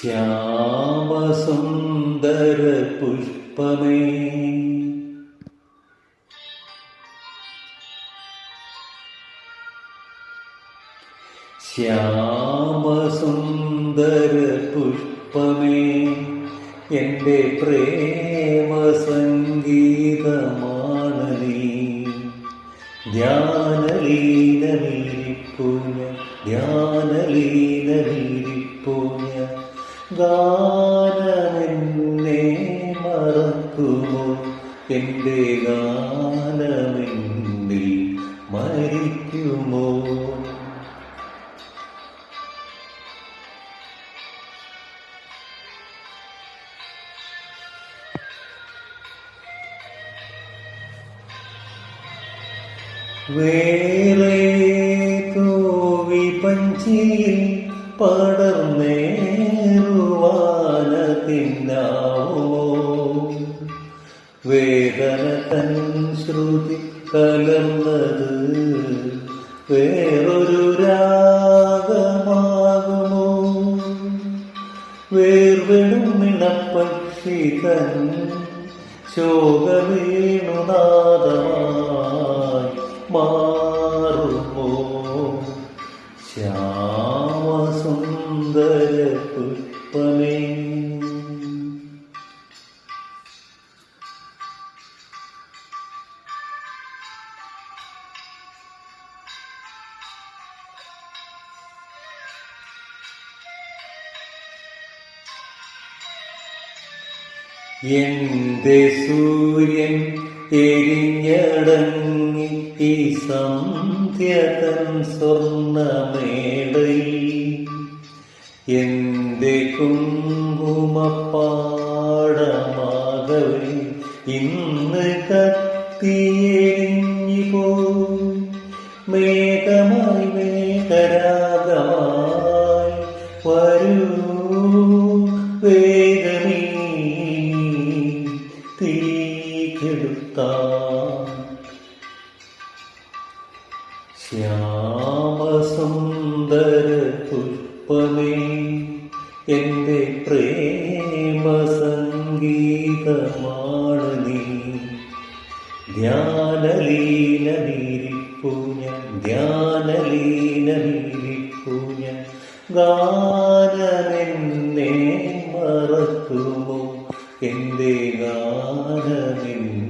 ശ്യാമസുന്ദര പുഷ്പമേ ശ്യാമസുന്ദര പുഷ്പമേ എന്റെ പ്രേമ സംഗീതമാണ് നീ ധ്യാനലീനീരിപ്പുഞ്ഞ ധ്യാനലീനീരിപ്പുഞ്ഞ ഗാനമെന്നെ മറക്കുമോ? എന്റെ ഗാനമെന്നിൽ മരിക്കുമോ? വേറെ കോവി പഞ്ചിയിൽ പടർന്നേറുവാന തിന്നാവോ വേദന തൻ ശ്രുതി കലർന്നത് വേറൊരു രാഗമാകുമോ? വേർവെടും നിണപ്പക്ഷി തൻ ശോകവേണുനാദമായി ശ്യാമസുന്ദര പുഷ്പമേ എന്റെ സൂര്യൻ എരിഞ്ഞടങ്ങി ഈ സന്ധ്യതം സ്വർണമേടയിൽ കുങ്കുമപ്പാടമാകവേ ഇന്ന് കത്തിയെരിഞ്ഞു പോ മേഘമായി മേഘരാഗമായി വരൂ വേഗമീ. തീക്കെടുത്താം ശ്യാമസുന്ദര പുഷ്പമേ. എന്റെ പ്രേമ സംഗീതമാണ് നീ ധ്യാനലീനീരിപ്പൂഞ്ഞ ധ്യാനലീനീരിപ്പൂഞ്ഞ ഗാനമെന്നെ മറക്കുമോ? എന്റെ ഗാനമെന്നിൽ